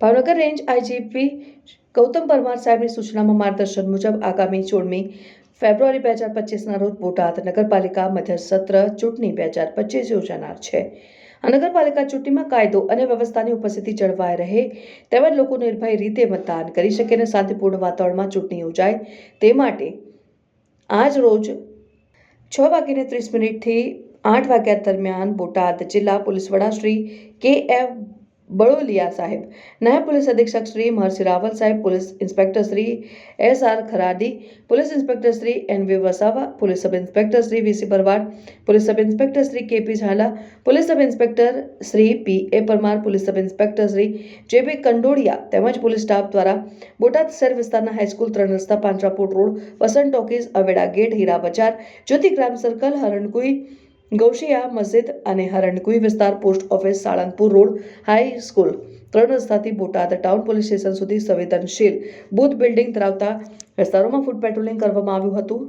Bhavnagar range IGP Gautam Parmar સાહેબની સૂચનામાં માર્ગદર્શન મુજબ આગામી સોળમી ફેબ્રુઆરી બે હજાર પચીસના રોજ બોટાદ નગરપાલિકા મધ્ય સત્ર ચૂંટણી બે હજાર પચીસ યોજાનાર છે. આ નગરપાલિકા ચૂંટણીમાં કાયદો અને વ્યવસ્થાની ઉપસ્થિતિ જળવાઈ રહે તેમજ લોકો નિર્ભય રીતે મતદાન કરી શકે અને શાંતિપૂર્ણ વાતાવરણમાં ચૂંટણી યોજાય તે માટે આજ રોજ છ વાગીને ત્રીસ મિનિટથી આઠ વાગ્યા દરમિયાન બોટાદ જિલ્લા પોલીસ વડા શ્રી કે એફ બળોલિયા સાહેબ. નાયબ પોલીસ અધિક્ષક શ્રી મહર્ષિ રાવલ સાહેબ, police inspector Shri S R Kharadi, police inspector Shri N V Vasava, police sub inspector Shri VC Bharwad police sub inspector Shri K P Zala, police sub inspector Shri P A Parmar, police sub inspector Shri J B Kandodiya તેમજ police staff દ્વારા બોટાદ શહેર વિસ્તારના high school ત્રણ રસ્તા Panjrapol road, Vasant talkies Aveda gate, Hira Bazar, Jyotigram circle, Harankui Gaushia, મસ્જિદ અને હરણકુઈ વિસ્તાર post office Salangpur road high school. ત્રણ રસ્તાથી બોટાદ ટાઉન પોલીસ સ્ટેશન સુધી સંવેદનશીલ. બુથ બિલ્ડિંગ ધરાવતા વિસ્તારોમાં ફૂટ પેટ્રોલિંગ કરવામાં આવ્યું હતું.